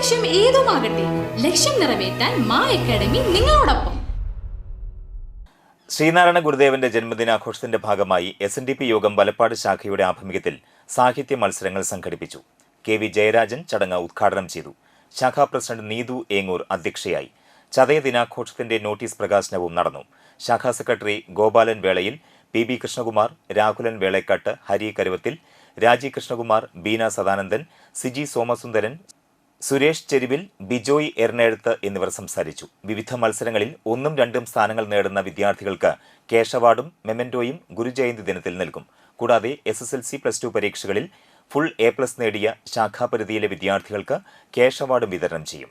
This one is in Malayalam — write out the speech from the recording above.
ലക്ഷ്യം ഏതുമാകട്ടെ ലക്ഷ്യം നിറവേറ്റാൻ മാ അക്കാഡമി നിങ്ങളോടൊപ്പം. ശ്രീനാരായണ ഗുരുദേവന്റെ ജന്മദിനാഘോഷത്തിന്റെ ഭാഗമായി എസ് എൻ ഡി പി യോഗം വലപ്പാട് ശാഖയുടെ ആഭിമുഖ്യത്തിൽ സാഹിത്യ മത്സരങ്ങൾ സംഘടിപ്പിച്ചു. കെ വി ജയരാജൻ ചടങ്ങ് ഉദ്ഘാടനം ചെയ്തു. ശാഖാ പ്രസിഡന്റ് നീതു ഏങ്ങൂർ അധ്യക്ഷയായി. ചതയ ദിനാഘോഷത്തിന്റെ നോട്ടീസ് പ്രകാശനവും നടന്നു. ശാഖാ secretary Gopalan Velayil P B Krishnakumar Rahulan Velakkattu Hari Karuvathil Raji Krishnakumar Beena Sadanandan Siji Somasundaran Suresh ചെരുവിൽ ബിജോയ് എറണേഴുത്ത് എന്നിവർ സംസാരിച്ചു. വിവിധ മത്സരങ്ങളിൽ ഒന്നും രണ്ടും സ്ഥാനങ്ങൾ നേടുന്ന വിദ്യാർത്ഥികൾക്ക് കേശവാർഡും മെമന്റോയും ഗുരുജയന്തി ദിനത്തിൽ നൽകും. കൂടാതെ S S L C plus two പരീക്ഷകളിൽ ഫുൾ എ പ്ലസ് നേടിയ ശാഖാപരിധിയിലെ വിദ്യാർത്ഥികൾക്ക് കേശവാർഡും വിതരണം ചെയ്യും.